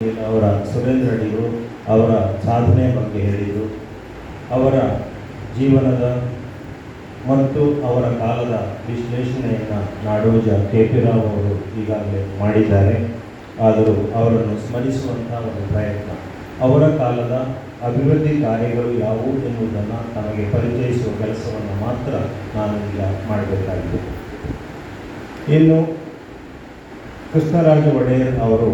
ಅವರ ಸುರೇಂದ್ರ ಅಡಿಗರು ಅವರ ಸಾಧನೆ ಬಗ್ಗೆ ಹೇಳಿದರು. ಅವರ ಜೀವನದ ಮತ್ತು ಅವರ ಕಾಲದ ವಿಶ್ಲೇಷಣೆಯನ್ನು ನಾಡೋಜ ಕೆ ಪಿ ರಾವ್ ಅವರು ಈಗಾಗಲೇ ಮಾಡಿದ್ದಾರೆ. ಆದರೂ ಅವರನ್ನು ಸ್ಮರಿಸುವಂಥ ಒಂದು ಪ್ರಯತ್ನ. ಅವರ ಕಾಲದ ಅಭಿವೃದ್ಧಿ ಕಾರ್ಯಗಳು ಯಾವುವು ಎನ್ನುವುದನ್ನು ತಮಗೆ ಪರಿಚಯಿಸುವ ಕೆಲಸವನ್ನು ಮಾತ್ರ ನಾನು ಈಗ ಮಾಡಬೇಕಾಗಿದೆ. ಇನ್ನು ಕೃಷ್ಣರಾಜ ಒಡೆಯರ್ ಅವರು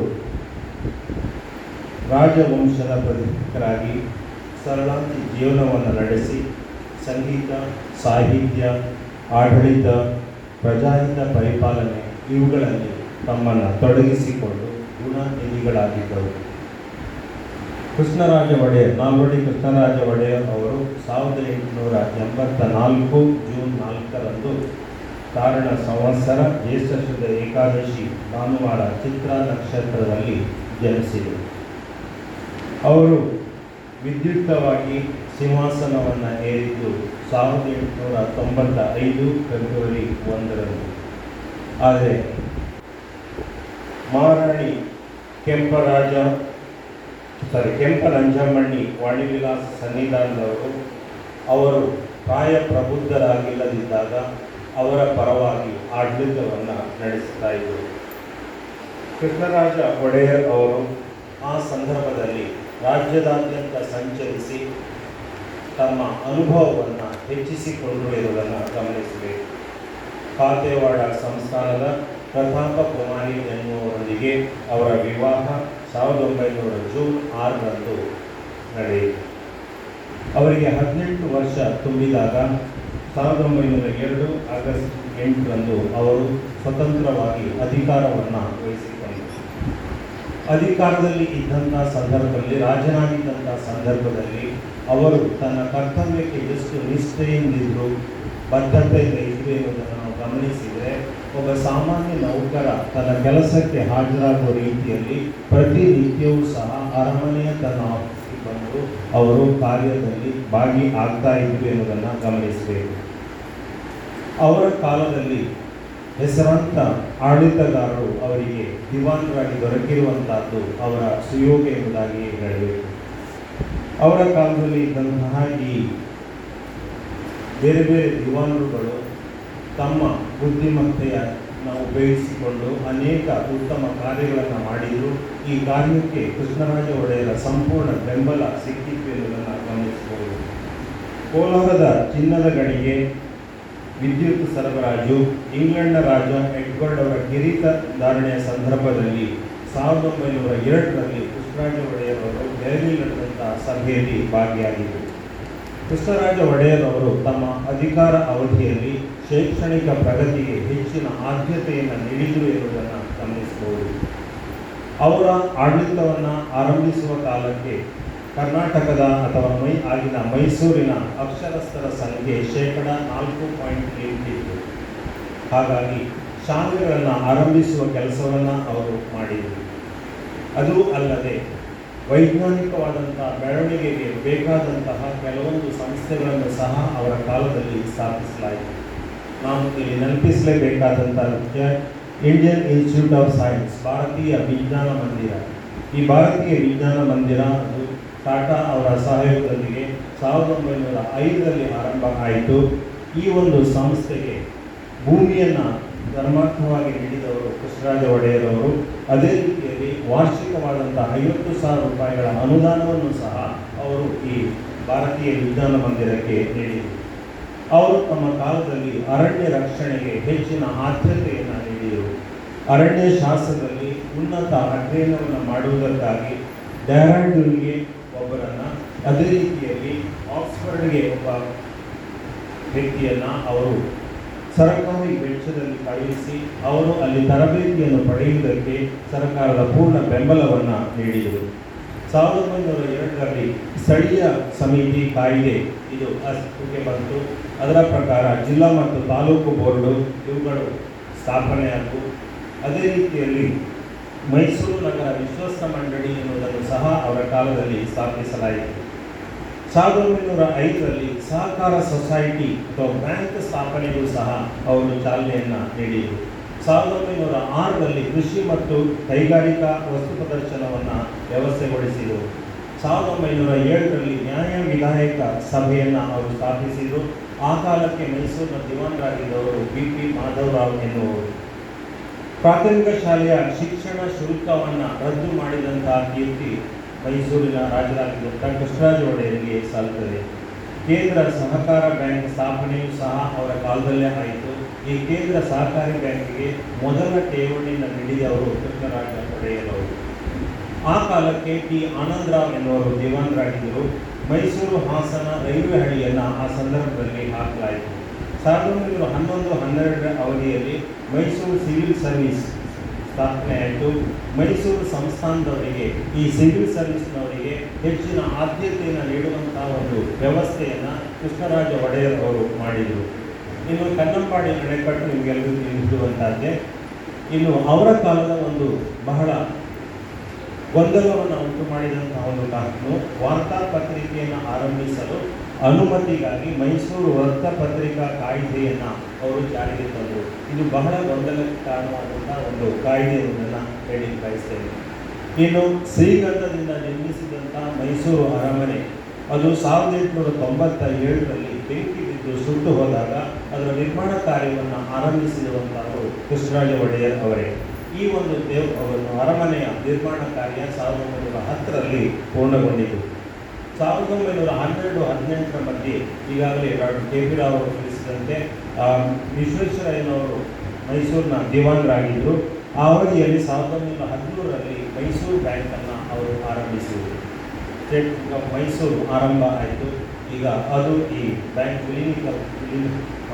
ರಾಜವಂಶದ ಪ್ರತಿಕರಾಗಿ ಸರಳಾಂತಿ ಜೀವನವನ್ನು ನಡೆಸಿ ಸಂಗೀತ, ಸಾಹಿತ್ಯ, ಆಡಳಿತ, ಪ್ರಜಾಹಿತ ಪರಿಪಾಲನೆ ಇವುಗಳಲ್ಲಿ ತಮ್ಮನ್ನು ತೊಡಗಿಸಿಕೊಂಡು ಗುಣನಿಧಿಗಳಾಗಿದ್ದರು ಕೃಷ್ಣರಾಜ ಒಡೆಯರ್ ನಾಲ್ವಡಿ ಕೃಷ್ಣರಾಜ ಒಡೆಯರ್ ಅವರು ಸಾವಿರದ ಎಂಟುನೂರ ಎಂಬತ್ತ ನಾಲ್ಕು ಜೂನ್ ನಾಲ್ಕರಂದು ಕಾರಣ ಸಂವತ್ಸರ ಜ್ಯೇಷ್ಠ ಏಕಾದಶಿ ಭಾನುವಾರ ಚಿತ್ರ ನಕ್ಷತ್ರದಲ್ಲಿ ಜನಿಸಿದರು. ಅವರು ವಿದ್ಯುಕ್ತವಾಗಿ ಸಿಂಹಾಸನವನ್ನು ಏರಿದ್ದು ಸಾವಿರದ ಎಂಟುನೂರ ತೊಂಬತ್ತ ಐದು ಫೆಬ್ರವರಿ ಒಂದರಂದು. ಆದರೆ ಮಹಾರಾಣಿ ಕೆಂಪರಾಜ ಸಾರಿ ಕೆಂಪನಂಜಮ್ಮಣ್ಣಿ ವಾಣಿವಿಲಾಸ ಸನ್ನಿಧಾನದವರು, ಅವರು ಪ್ರಾಯ ಪ್ರಬುದ್ಧರಾಗಿಲ್ಲದಿದ್ದಾಗ ಅವರ ಪರವಾಗಿ ಆಡಳಿತವನ್ನು ನಡೆಸ್ತಾ ಇದ್ದರು. ಕೃಷ್ಣರಾಜ ಒಡೆಯರ್ ಅವರು ಆ ಸಂದರ್ಭದಲ್ಲಿ ರಾಜ್ಯದಾದ್ಯಂತ ಸಂಚರಿಸಿ ತಮ್ಮ ಅನುಭವವನ್ನು ಹೆಚ್ಚಿಸಿಕೊಂಡಿರುವುದನ್ನು ಗಮನಿಸಬೇಕು ಕಾತೆವಾಡ ಸಂಸ್ಥಾನದ ಪ್ರತಾಪ ಕುಮಾರಿ ಎನ್ನುವರೊಂದಿಗೆ ಅವರ ವಿವಾಹ ಸಾವಿರದ ಒಂಬೈನೂರ ಜೂನ್ ಆರರಂದು ನಡೆಯಿತು. ಅವರಿಗೆ ಹದಿನೆಂಟು ವರ್ಷ ತುಂಬಿದಾಗ ಸಾವಿರದ ಒಂಬೈನೂರ ಎರಡು ಆಗಸ್ಟ್ ಎಂಟರಂದು ಅವರು ಸ್ವತಂತ್ರವಾಗಿ ಅಧಿಕಾರವನ್ನು ವಹಿಸಿಕೊಂಡರು. ಅಧಿಕಾರದಲ್ಲಿ ಇದ್ದಂಥ ಸಂದರ್ಭದಲ್ಲಿ ರಾಜನಾಗಿದ್ದಂಥ ಸಂದರ್ಭದಲ್ಲಿ ಅವರು ತನ್ನ ಕರ್ತವ್ಯಕ್ಕೆ ಎಷ್ಟು ನಿಷ್ಠೆಯಿಂದಿದ್ರು ಬದ್ಧತೆಯಿಂದ ಇದ್ರು ಎಂಬುದನ್ನು ನಾವು ಗಮನಿಸಿದರೆ, ಒಬ್ಬ ಸಾಮಾನ್ಯ ನೌಕರ ತನ್ನ ಕೆಲಸಕ್ಕೆ ಹಾಜರಾಗುವ ರೀತಿಯಲ್ಲಿ ಪ್ರತಿನಿತ್ಯವೂ ಸಹ ಅರಮನೆಯ ತನ್ನ ಆಫೀಸ್ಗೆ ಬಂದು ಅವರು ಕಾರ್ಯದಲ್ಲಿ ಭಾಗಿ ಆಗ್ತಾ ಇದ್ರು ಎನ್ನುವುದನ್ನು ಗಮನಿಸಬೇಕು. ಅವರ ಕಾಲದಲ್ಲಿ ಹೆಸರಾಂತ ಆಡಳಿತಗಾರರು ಅವರಿಗೆ ದಿವಾನರಾಗಿ ದೊರಕಿರುವಂತಹದ್ದು ಅವರ ಸುಯೋಗ ಎಂಬುದಾಗಿ ಹೇಳಬೇಕು. ಅವರ ಕಾಲದಲ್ಲಿ ಇದ್ದಂತಹ ಈ ಬೇರೆ ಬೇರೆ ದಿವಾನರುಗಳು ತಮ್ಮ ಬುದ್ಧಿಮತ್ತೆಯನ್ನು ಉಪಯೋಗಿಸಿಕೊಂಡು ಅನೇಕ ಉತ್ತಮ ಕಾರ್ಯಗಳನ್ನು ಮಾಡಿದರು. ಈ ಕಾರ್ಯಕ್ಕೆ ಕೃಷ್ಣರಾಜ ಒಡೆಯರ ಸಂಪೂರ್ಣ ಬೆಂಬಲ ಸಿಕ್ಕಿತ್ತು ಎಂಬುದನ್ನು ಗಮನಿಸಬಹುದು. ಕೋಲಾರದ ಚಿನ್ನದ ಗಣಿಗೆ ವಿದ್ಯುತ್ ಸರಬರಾಜು, ಇಂಗ್ಲೆಂಡ್ನ ರಾಜ ಎಡ್ವರ್ಡ್ ಅವರ ಕಿರೀಟ ಧಾರಣೆಯ ಸಂದರ್ಭದಲ್ಲಿ ಸಾವಿರದ ಒಂಬೈನೂರ ಎರಡರಲ್ಲಿ ಕೃಷ್ಣರಾಜ ಒಡೆಯರ್ ಅವರು ದೆಹಲಿ ನಡೆದಂತಹ ಸಭೆಯಲ್ಲಿ ಭಾಗಿಯಾಗಿದ್ದರು. ಕೃಷ್ಣರಾಜ ಒಡೆಯರ್ ಅವರು ತಮ್ಮ ಅಧಿಕಾರ ಅವಧಿಯಲ್ಲಿ ಶೈಕ್ಷಣಿಕ ಪ್ರಗತಿಗೆ ಹೆಚ್ಚಿನ ಆದ್ಯತೆಯನ್ನು ನೀಡಿದರು ಎಂಬುದನ್ನು ಗಮನಿಸಬಹುದು. ಅವರ ಆಡಳಿತವನ್ನು ಆರಂಭಿಸುವ ಕಾಲಕ್ಕೆ ಕರ್ನಾಟಕದ ಅಥವಾ ಮೈ, ಆಗಿನ ಮೈಸೂರಿನ ಅಕ್ಷರಸ್ಥರ ಸಂಖ್ಯೆ ಶೇಕಡ ನಾಲ್ಕು ಪಾಯಿಂಟ್ ಎಂಟಿತ್ತು ಹಾಗಾಗಿ ಶಾಲೆಗಳನ್ನು ಆರಂಭಿಸುವ ಕೆಲಸವನ್ನು ಅವರು ಮಾಡಿದರು. ಅದು ಅಲ್ಲದೆ ವೈಜ್ಞಾನಿಕವಾದಂಥ ಬೆಳವಣಿಗೆಗೆ ಬೇಕಾದಂತಹ ಕೆಲವೊಂದು ಸಂಸ್ಥೆಗಳನ್ನು ಸಹ ಅವರ ಕಾಲದಲ್ಲಿ ಸ್ಥಾಪಿಸಲಾಯಿತು. ನಾನು ಇಲ್ಲಿ ನೆನಪಿಸಲೇಬೇಕಾದಂಥ ಮುಖ್ಯ ಇಂಡಿಯನ್ ಇನ್ಸ್ಟಿಟ್ಯೂಟ್ ಆಫ್ ಸೈನ್ಸ್, ಭಾರತೀಯ ವಿಜ್ಞಾನ ಮಂದಿರ. ಈ ಭಾರತೀಯ ವಿಜ್ಞಾನ ಮಂದಿರ ಅದು ಟಾಟಾ ಅವರ ಸಹಯೋಗದೊಂದಿಗೆ ಸಾವಿರದ ಒಂಬೈನೂರ ಐದರಲ್ಲಿ ಆರಂಭ ಆಯಿತು. ಈ ಒಂದು ಸಂಸ್ಥೆಗೆ ಭೂಮಿಯನ್ನು ಧರ್ಮಾರ್ಥವಾಗಿ ನೀಡಿದವರು ಕೃಷ್ಣರಾಜ ಒಡೆಯರವರು. ಅದೇ ರೀತಿಯಲ್ಲಿ ವಾರ್ಷಿಕವಾದಂಥ ಐವತ್ತು ಸಾವಿರ ರೂಪಾಯಿಗಳ ಅನುದಾನವನ್ನು ಸಹ ಅವರು ಈ ಭಾರತೀಯ ವಿಜ್ಞಾನ ಮಂದಿರಕ್ಕೆ ನೀಡಿದರು. ಅವರು ತಮ್ಮ ಕಾಲದಲ್ಲಿ ಅರಣ್ಯ ರಕ್ಷಣೆಗೆ ಹೆಚ್ಚಿನ ಆದ್ಯತೆಯನ್ನು ನೀಡಿದರು. ಅರಣ್ಯ ಶಾಸ್ತ್ರದಲ್ಲಿ ಉನ್ನತ ಅಧ್ಯಯನವನ್ನು ಮಾಡುವುದಕ್ಕಾಗಿ ಡೆಹ್ರಾಡೂನ್ಗೆ ಒಬ್ಬರನ್ನು ಅದೇ ರೀತಿಯಲ್ಲಿ ಆಕ್ಸ್ಫರ್ಡ್ಗೆ ಒಬ್ಬ ವ್ಯಕ್ತಿಯನ್ನು ಅವರು ಸರ್ಕಾರಿ ವೆಚ್ಚದಲ್ಲಿ ಕಳುಹಿಸಿ ಅವರು ಅಲ್ಲಿ ತರಬೇತಿಯನ್ನು ಪಡೆಯುವುದಕ್ಕೆ ಸರ್ಕಾರದ ಪೂರ್ಣ ಬೆಂಬಲವನ್ನು ನೀಡಿದರು. ಸಾವಿರದ ಒಂಬೈನೂರ ಎರಡರಲ್ಲಿ ಸ್ಥಳೀಯ ಸಮಿತಿ ಕಾಯ್ದೆ ಇದು ಅಸ್ತಿತ್ವಕ್ಕೆ ಬಂತು. ಅದರ ಪ್ರಕಾರ ಜಿಲ್ಲಾ ಮತ್ತು ತಾಲೂಕು ಬೋರ್ಡು ಇವುಗಳು ಸ್ಥಾಪನೆಯಾದವು ಅದೇ ರೀತಿಯಲ್ಲಿ ಮೈಸೂರು ನಗರ ವಿಶ್ವಸ್ತ ಮಂಡಳಿ ಎನ್ನುವುದನ್ನು ಸಹ ಅವರ ಕಾಲದಲ್ಲಿ ಸ್ಥಾಪಿಸಲಾಯಿತು. ಸಾವಿರದ ಒಂಬೈನೂರ ಐದರಲ್ಲಿ ಸಹಕಾರ ಸೊಸೈಟಿ ಅಥವಾ ಬ್ಯಾಂಕ್ ಸ್ಥಾಪನೆಗೂ ಸಹ ಅವರು ಚಾಲನೆಯನ್ನು ನೀಡಿದರು. ಸಾವಿರದ ಒಂಬೈನೂರ ಆರರಲ್ಲಿ ಕೃಷಿ ಮತ್ತು ಕೈಗಾರಿಕಾ ವಸ್ತು ಪ್ರದರ್ಶನವನ್ನು ವ್ಯವಸ್ಥೆಗೊಳಿಸಿದರು. ಸಾವಿರದ ಒಂಬೈನೂರ ಏಳರಲ್ಲಿ ನ್ಯಾಯ ವಿಧಾಯಕ ಸಭೆಯನ್ನು ಅವರು ಸ್ಥಾಪಿಸಿದರು. ಆ ಕಾಲಕ್ಕೆ ಮೈಸೂರಿನ ದಿವಾನರಾಗಿದ್ದವರು ಬಿ ಪಿ ಮಾಧವರಾವ್ ಎನ್ನುವರು ಪ್ರಾಥಮಿಕ ಶಾಲೆಯ ಶಿಕ್ಷಣ ಶುಲ್ಕವನ್ನು ರದ್ದು ಮಾಡಿದಂತಹ ಕೀರ್ತಿ ಮೈಸೂರಿನ ರಾಜರಾಗಿದ್ದಂಥ ಕೃಷ್ಣರಾಜ ಒಡೆಯರಿಗೆ ಸಲ್ಲುತ್ತದೆ ಕೇಂದ್ರ ಸಹಕಾರ ಬ್ಯಾಂಕ್ ಸ್ಥಾಪನೆಯೂ ಸಹ ಅವರ ಕಾಲದಲ್ಲೇ ಆಯಿತು. ಈ ಕೇಂದ್ರ ಸಹಕಾರಿ ಬ್ಯಾಂಕಿಗೆ ಮೊದಲ ಠೇವಣಿಯನ್ನು ನೀಡಿದವರು ಕೃಷ್ಣರಾಜ ಒಡೆಯರವರು. ಆ ಕಾಲಕ್ಕೆ ಟಿ ಆನಂದರಾವ್ ಎನ್ನುವರು ದಿವಾನರಾಗಿದ್ದರು. ಮೈಸೂರು ಹಾಸನ ರೈಲ್ವೆ ಹಳಿಯನ್ನು ಆ ಸಂದರ್ಭದಲ್ಲಿ ಹಾಕಲಾಯಿತು. ಸಾವಿರದ ಒಂಬೈನೂರ ಹನ್ನೊಂದು ಹನ್ನೆರಡರ ಅವಧಿಯಲ್ಲಿ ಮೈಸೂರು ಸಿವಿಲ್ ಸರ್ವಿಸ್ ಸ್ಥಾಪನೆಯಾಯಿತು ಮೈಸೂರು ಸಂಸ್ಥಾನದವರಿಗೆ, ಈ ಸಿವಿಲ್ ಸರ್ವಿಸ್ನವರಿಗೆ ಹೆಚ್ಚಿನ ಆದ್ಯತೆಯನ್ನು ನೀಡುವಂತಹ ಒಂದು ವ್ಯವಸ್ಥೆಯನ್ನು ಕೃಷ್ಣರಾಜ ಒಡೆಯರ್ ಅವರು ಮಾಡಿದರು. ಇನ್ನು ಕನ್ನಂಬಾಡಿ ಅಣೆಕಟ್ಟು ನಿಮಗೆಲ್ಲರಿಗೂ ತಿಳಿದಿರುವಂತಹದ್ದೇ ಇನ್ನು ಅವರ ಕಾಲದ ಒಂದು ಬಹಳ ಗೊಂದಲವನ್ನು ಉಂಟು ಮಾಡಿದಂತಹ ಒಂದು ಕಾನೂನು, ವಾರ್ತಾ ಪತ್ರಿಕೆಯನ್ನು ಆರಂಭಿಸಲು ಅನುಮತಿಗಾಗಿ ಮೈಸೂರು ವೃತ್ತಪತ್ರಿಕಾ ಕಾಯ್ದೆಯನ್ನು ಅವರು ಜಾರಿಗೆ ತಂದರು. ಇದು ಬಹಳ ಗೊಂದಲಕ್ಕೆ ಕಾರಣವಾದಂಥ ಒಂದು ಕಾಯ್ದೆಯೊಂದನ್ನು ಹೇಳಿ ಬಯಸ್ತೇನೆ. ಇನ್ನು ಶ್ರೀಗಂಧದಿಂದ ನಿರ್ಮಿಸಿದಂಥ ಮೈಸೂರು ಅರಮನೆ, ಅದು ಸಾವಿರದ ಎಂಟುನೂರ ತೊಂಬತ್ತ ಏಳರಲ್ಲಿ ಬೆಂಕಿ ಬಿದ್ದು ಸುಟ್ಟು ಹೋದಾಗ ಅದರ ನಿರ್ಮಾಣ ಕಾರ್ಯವನ್ನು ಆರಂಭಿಸಿರುವಂತಹವರು ಕೃಷ್ಣರಾಜ ಒಡೆಯರ್ ಅವರೇ. ಈ ಒಂದು ದೇವ್ ಅರಮನೆಯ ನಿರ್ಮಾಣ ಕಾರ್ಯ ಸಾವಿರದ ಒಂಬೈನೂರ ಹತ್ತರಲ್ಲಿ ಪೂರ್ಣಗೊಂಡಿತು. ಸಾವಿರದ ಒಂಬೈನೂರ ಹನ್ನೆರಡು, ಹದಿನೆಂಟರ ಮಧ್ಯೆ ಈಗಾಗಲೇ ಡಾಕ್ಟರ್ ಕೆ ಪಿ ರಾವ್ ಅವರು ತಿಳಿಸಿದಂತೆ ವಿಶ್ವೇಶ್ವರಯ್ಯನವರು ಮೈಸೂರಿನ ದಿವಾನರಾಗಿದ್ದರು ಆ ಅವಧಿಯಲ್ಲಿ ಸಾವಿರದ ಒಂಬೈನೂರ ಹದಿಮೂರರಲ್ಲಿ ಮೈಸೂರು ಬ್ಯಾಂಕನ್ನು ಅವರು ಆರಂಭಿಸಿದರು. ಸ್ಟೇಟ್ ಬ್ಯಾಂಕ್ ಆಫ್ ಮೈಸೂರು ಆರಂಭ ಆಯಿತು. ಈಗ ಅದು ಈ ಬ್ಯಾಂಕ್ ವಿಲೀನ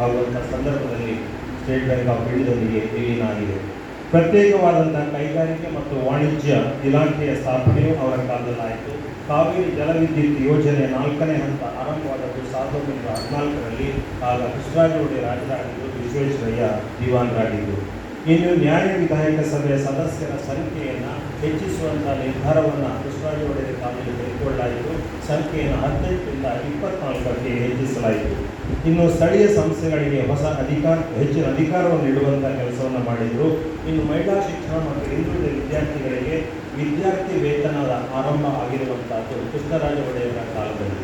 ಆಗುವಂಥ ಸಂದರ್ಭದಲ್ಲಿ ಸ್ಟೇಟ್ ಬ್ಯಾಂಕ್ ಆಫ್ ಇಂಡಿಯಾದೊಂದಿಗೆ ವಿಲೀನ ಆಗಿದೆ ಪ್ರತ್ಯೇಕವಾದಂತಹ ಕೈಗಾರಿಕೆ ಮತ್ತು ವಾಣಿಜ್ಯ ಇಲಾಖೆಯ ಸ್ಥಾಪನೆಯು ಅವರ ಕಾಲದಲ್ಲಾಯಿತು. ಕಾವೇರಿ ಜಲವಿದ್ಯುತ್ ಯೋಜನೆ ನಾಲ್ಕನೇ ಹಂತ ಆರಂಭವಾದದ್ದು ಸಾವಿರದ ಒಂಬೈನೂರ ಹದಿನಾಲ್ಕರಲ್ಲಿ. ಆಗ ಕೃಷ್ಣಾಜೋಡಿ ರಾಜರಾಗಿದ್ದು ವಿಶ್ವೇಶ್ವರಯ್ಯ ದಿವಾನರಾಗಿದ್ದರು ಇನ್ನು ನ್ಯಾಯ ವಿಧಾಯಕ ಸಭೆಯ ಸದಸ್ಯರ ಸಂಖ್ಯೆಯನ್ನು ಹೆಚ್ಚಿಸುವಂಥ ನಿರ್ಧಾರವನ್ನು ಕೃಷ್ಣರಾಜ ಒಡೆಯರ ಕಾಲದಲ್ಲಿ ತೆಗೆದುಕೊಳ್ಳಲಾಯಿತು. ಸಂಖ್ಯೆಯನ್ನು ಹದಿನೆಂಟರಿಂದ ಇಪ್ಪತ್ನಾಲ್ಕಕ್ಕೆ ಹೆಚ್ಚಿಸಲಾಯಿತು. ಇನ್ನು ಸ್ಥಳೀಯ ಸಂಸ್ಥೆಗಳಿಗೆ ಹೊಸ ಅಧಿಕಾರ, ಹೆಚ್ಚಿನ ಅಧಿಕಾರವನ್ನು ನೀಡುವಂತಹ ಕೆಲಸವನ್ನು ಮಾಡಿದರು. ಇನ್ನು ಮಹಿಳಾ ಶಿಕ್ಷಣ ಮತ್ತು ಹಿಂದುಳಿದ ವಿದ್ಯಾರ್ಥಿಗಳಿಗೆ ವಿದ್ಯಾರ್ಥಿ ವೇತನದ ಆರಂಭ ಆಗಿರುವಂತಹದ್ದು ಕೃಷ್ಣರಾಜ ಒಡೆಯರ ಕಾಲದಲ್ಲಿ.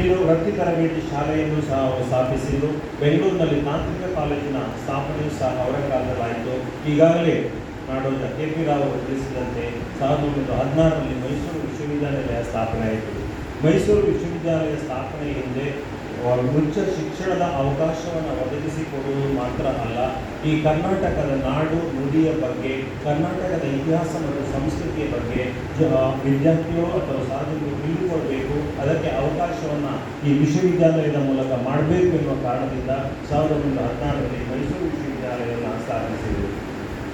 ಇನ್ನು ವೃತ್ತಿ ತರಬೇತಿ ಶಾಲೆಯನ್ನು ಸಹ ಅವರು ಸ್ಥಾಪಿಸಿದ್ದು ಬೆಂಗಳೂರಿನಲ್ಲಿ ತಾಂತ್ರಿಕ ಕಾಲೇಜಿನ ಸ್ಥಾಪನೆಯೂ ಸಹ ಅವರ ಕಾಲದಲ್ಲಾಯಿತು. ಈಗಾಗಲೇ ನಾಡೋಜ ಕೆ ಪಿ ರಾವ್ ಅವರು ತಿಳಿಸಿದಂತೆ ಸಾವಿರದ ಒಂಬೈನೂರ ಹದಿನಾರರಲ್ಲಿ ಮೈಸೂರು ವಿಶ್ವವಿದ್ಯಾನಿಲಯ ಸ್ಥಾಪನೆ ಆಯಿತು. ಮೈಸೂರು ವಿಶ್ವವಿದ್ಯಾಲಯ ಸ್ಥಾಪನೆ ಹಿಂದೆ ಉಚ್ಚ ಶಿಕ್ಷಣದ ಅವಕಾಶವನ್ನು ಒದಗಿಸಿಕೊಡುವುದು ಮಾತ್ರ ಅಲ್ಲ, ಈ ಕರ್ನಾಟಕದ ನಾಡು ನುಡಿಯ ಬಗ್ಗೆ, ಕರ್ನಾಟಕದ ಇತಿಹಾಸ ಮತ್ತು ಸಂಸ್ಕೃತಿಯ ಬಗ್ಗೆ ವಿದ್ಯಾರ್ಥಿಗಳು ಅಥವಾ ಸಾಧಕರು ತಿಳಿದುಕೊಳ್ಬೇಕು. ಅದಕ್ಕೆ ಅವಕಾಶವನ್ನು ಈ ವಿಶ್ವವಿದ್ಯಾಲಯದ ಮೂಲಕ ಮಾಡಬೇಕು ಎನ್ನುವ ಕಾರಣದಿಂದ ಸಾವಿರದ ಒಂಬೈನೂರ ಹದಿನಾರರಲ್ಲಿ ಮೈಸೂರು ವಿಶ್ವವಿದ್ಯಾಲಯವನ್ನು ಸ್ಥಾಪಿಸಿದರು.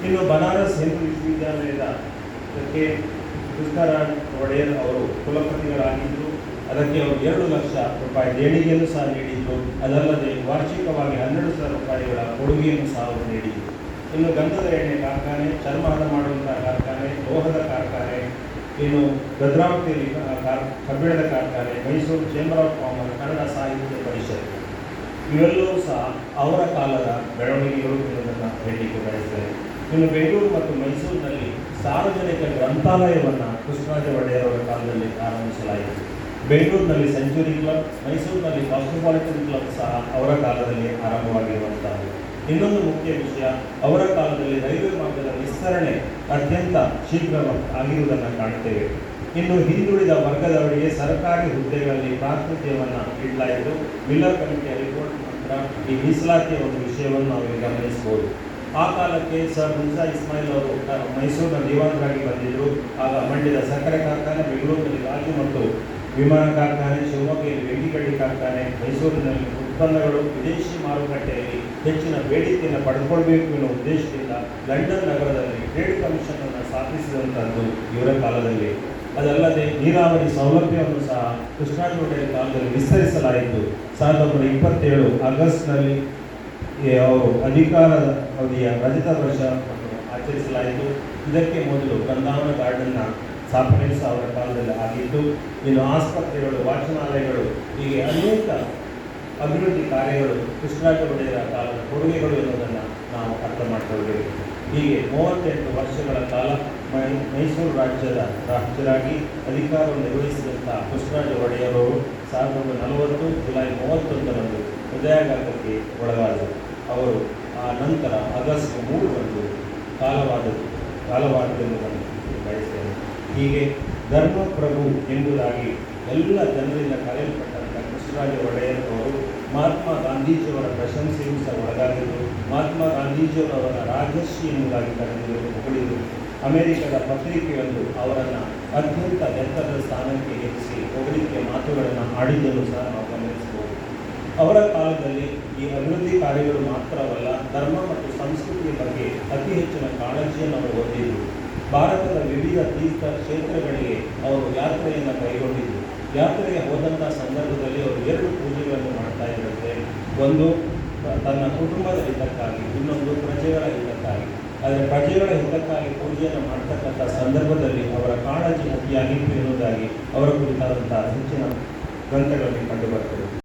ಇನ್ನು ಬನಾರಸ್ ಹಿಂದೂ ವಿಶ್ವವಿದ್ಯಾಲಯದ ಕ್ಕೆ ಕೃಷ್ಣರಾಜ್ ಒಡೆಯರ್ ಅವರು ಕುಲಪತಿಗಳಾಗಿದ್ದರು ಅದಕ್ಕೆ ಅವರು ಎರಡು ಲಕ್ಷ ರೂಪಾಯಿ ದೇಣಿಗೆಯನ್ನು ಸಹ ನೀಡಿದ್ದು. ಅದಲ್ಲದೆ ವಾರ್ಷಿಕವಾಗಿ ಹನ್ನೆರಡು ಸಾವಿರ ರೂಪಾಯಿಗಳ ಕೊಡುಗೆಯನ್ನು ಸಹ ಅವರು ನೀಡಿದರು ಇನ್ನು ಗಂಧದ ಎಣ್ಣೆ ಕಾರ್ಖಾನೆ, ಚರ್ಮ ಹದ ಮಾಡುವಂತಹ ಕಾರ್ಖಾನೆ, ಲೋಹದ ಕಾರ್ಖಾನೆ, ಇನ್ನು ಕಾರ್- ಕಬ್ಬಿಣದ ಕಾರ್ಖಾನೆ, Mysuru chamber of commerce Kannada Sahitya Parishat. ಇವೆಲ್ಲವೂ ಸಹ ಅವರ ಕಾಲದ ಬೆಳವಣಿಗೆಗಳು ಎನ್ನುವುದನ್ನು ಹೇಳಲಿಕ್ಕೆ ಬಯಸ್ತೇನೆ. ಇನ್ನು ಬೆಂಗಳೂರು ಮತ್ತು ಮೈಸೂರಿನಲ್ಲಿ ಸಾರ್ವಜನಿಕ ಗ್ರಂಥಾಲಯವನ್ನು ಕೃಷ್ಣರಾಜ ಒಡೆಯರವರ ಕಾಲದಲ್ಲಿ ಆರಂಭಿಸಲಾಯಿತು ಬೆಂಗಳೂರಿನಲ್ಲಿ ಸೆಂಚುರಿ ಕ್ಲಬ್ ಮೈಸೂರಿನಲ್ಲಿ ಕಾಸ್ಮೋಪಾಲಿಟನ್ ಕ್ಲಬ್ ಸಹ ಅವರ ಕಾಲದಲ್ಲಿ ಆರಂಭವಾಗಿರುವಂತಹದ್ದು ಇನ್ನೊಂದು ಮುಖ್ಯ ವಿಷಯ, ಅವರ ಕಾಲದಲ್ಲಿ ರೈಲ್ವೆ ಮಾರ್ಗದ ವಿಸ್ತರಣೆ ಅತ್ಯಂತ ಶೀಘ್ರ ಆಗಿರುವುದನ್ನು ಕಾಣುತ್ತೇವೆ. ಇನ್ನು ಹಿಂದುಳಿದ ವರ್ಗದವರಿಗೆ ಸರ್ಕಾರಿ ಹುದ್ದೆಗಳಲ್ಲಿ ಪ್ರಾತಿನಿಧ್ಯವನ್ನು ನೀಡಲಾಯಿತು ಮಿಲ್ಲರ್ ಕಮಿಟಿಯ ರಿಪೋರ್ಟ್ ನಂತರ ಈ ಮೀಸಲಾತಿಯ ಒಂದು ವಿಷಯವನ್ನು ನಾವು ಗಮನಿಸಬಹುದು. ಆ ಕಾಲಕ್ಕೆ ಸರ್ ಮುನ್ಸಾ ಇಸ್ಮಾಯಿಲ್ ಅವರು ಮೈಸೂರಿನ ದಿವಾನರಾಗಿ ಬಂದಿದ್ದರು. ಆಗ ಮಂಡ್ಯದ ಸಕ್ಕರೆ ಕಾರ್ಖಾನೆ ಬೆಂಗಳೂರಿನಲ್ಲಿ ರಾಜು ಮತ್ತು ವಿಮಾನ ಕಾರ್ಖಾನೆ ಶಿವಮೊಗ್ಗದಲ್ಲಿ ವೆಂಡಿಗಡ್ಡಿ ಕಾರ್ಖಾನೆ ಮೈಸೂರಿನಲ್ಲಿ ಉತ್ಪನ್ನಗಳು ವಿದೇಶಿ ಮಾರುಕಟ್ಟೆಯಲ್ಲಿ ಹೆಚ್ಚಿನ ಬೇಡಿಕೆಯನ್ನು ಪಡೆದುಕೊಳ್ಬೇಕು ಎನ್ನುವ ಉದ್ದೇಶದಿಂದ ಲಂಡನ್ ನಗರದಲ್ಲಿ ಟ್ರೇಡ್ ಕಮಿಷನ್ ಅನ್ನು ಸ್ಥಾಪಿಸಿದಂಥದ್ದು ಇವರ ಕಾಲದಲ್ಲಿ. ಅದಲ್ಲದೆ ನೀರಾವರಿ ಸೌಲಭ್ಯವನ್ನು ಸಹ ಕೃಷ್ಣಾಜೋಡೆಯ ಕಾಲದಲ್ಲಿ ವಿಸ್ತರಿಸಲಾಯಿತು. ಸಾವಿರದ ಒಂಬೈನೂರ ಇಪ್ಪತ್ತೇಳು ಆಗಸ್ಟ್ನಲ್ಲಿ ಅವರು ಅಧಿಕಾರದ ಅವಧಿಯ ರಜತ ವರ್ಷವನ್ನು ಆಚರಿಸಲಾಯಿತು. ಇದಕ್ಕೆ ಮೊದಲು ಬೃಂದಾವನ ಗಾರ್ಡನ್ನ ಸ್ಥಾಪನೆ ಸಹ ಅವರ ಕಾಲದಲ್ಲಿ ಆಗಿದ್ದು, ಇನ್ನು ಆಸ್ಪತ್ರೆಗಳು, ವಾಚನಾಲಯಗಳು, ಹೀಗೆ ಅನೇಕ ಅಭಿವೃದ್ಧಿ ಕಾರ್ಯಗಳು ಕೃಷ್ಣರಾಜ ಒಡೆಯರ ಕಾಲದ ಕೊಡುಗೆಗಳು ಎನ್ನುವುದನ್ನು ನಾವು ಅರ್ಥ ಮಾಡಿಕೊಳ್ಬೇಕು. ಹೀಗೆ ಮೂವತ್ತೆಂಟು ವರ್ಷಗಳ ಕಾಲ ಮೈಸೂರು ರಾಜ್ಯದ ರಾಜ್ಯರಾಗಿ ಅಧಿಕಾರವನ್ನು ನಿರ್ವಹಿಸಿದಂಥ ಕೃಷ್ಣರಾಜ ಒಡೆಯರವರು ಸಾವಿರದ ಒಂಬೈನೂರ ನಲವತ್ತು ಜುಲೈ ಮೂವತ್ತೊಂದರಂದು ಹೃದಯಾಘಾತಕ್ಕೆ ಒಳಗಾದರು. ಅವರು ಆ ನಂತರ ಆಗಸ್ಟ್ ಮೂರರಂದು ಕಾಲವಾದದ್ದು ಬಯಸ್ತೇನೆ ಹೀಗೆ ಧರ್ಮಪ್ರಭು ಎಂಬುದಾಗಿ ಎಲ್ಲ ಜನರಿಂದ ಕರೆಯಲ್ಪಟ್ಟಂಥ ಕೃಷ್ಣರಾಜ ಒಡೆಯರ್ ಅವರು ಮಹಾತ್ಮ ಗಾಂಧೀಜಿಯವರ ಪ್ರಶಂಸೆಯೂ ಸಹ ಒಳಗಾಗಿದ್ದರು ಮಹಾತ್ಮ ಗಾಂಧೀಜಿಯವರವರ ರಾಜರ್ಷಿ ಎಂಬುದಾಗಿ ಕರೆದಿರುವುದು ಹೊಗಳಿದರು. ಅಮೆರಿಕದ ಪತ್ರಿಕೆಯೊಂದು ಅವರನ್ನು ಅತ್ಯಂತ ಎತ್ತರದ ಸ್ಥಾನಕ್ಕೆ ಹೆಚ್ಚಿಸಿ ಹೊಗಳಿಕೆ ಮಾತುಗಳನ್ನು ಆಡಿದ್ದನ್ನು ಸಹ ನಾವು ಗಮನಿಸಬಹುದು. ಅವರ ಕಾಲದಲ್ಲಿ ಈ ಅಭಿವೃದ್ಧಿ ಕಾರ್ಯಗಳು ಮಾತ್ರವಲ್ಲ, ಧರ್ಮ ಮತ್ತು ಸಂಸ್ಕೃತಿಯ ಬಗ್ಗೆ ಅತಿ ಹೆಚ್ಚಿನ ಕಾಳಜಿಯನ್ನು ಅವರು ಹೊಂದಿದ್ದು ಭಾರತದ ವಿವಿಧ ತೀರ್ಥ ಕ್ಷೇತ್ರಗಳಿಗೆ ಅವರು ಯಾತ್ರೆಯನ್ನು ಕೈಗೊಂಡಿದ್ದರು ಯಾತ್ರೆಗೆ ಹೋದಂಥ ಸಂದರ್ಭದಲ್ಲಿ ಅವರು ಎರಡು ಪೂಜೆಗಳನ್ನು ಮಾಡ್ತಾ ಇರುತ್ತೆ ಒಂದು ತನ್ನ ಕುಟುಂಬದ ಹಿತಕ್ಕಾಗಿ, ಇನ್ನೊಂದು ಪ್ರಜೆಗಳ ಹಿತಕ್ಕಾಗಿ. ಆದರೆ ಪ್ರಜೆಗಳ ಹಿತಕ್ಕಾಗಿ ಪೂಜೆಯನ್ನು ಮಾಡ್ತಕ್ಕಂಥ ಸಂದರ್ಭದಲ್ಲಿ ಅವರ ಕಾಳಜಿ ಅತಿಯಾಗಿತ್ತು ಎನ್ನುವುದಾಗಿ ಅವರ ಕುರಿತಾದಂಥ ಹೆಚ್ಚಿನ ಗ್ರಂಥಗಳಲ್ಲಿ ಕಂಡುಬರ್ತದೆ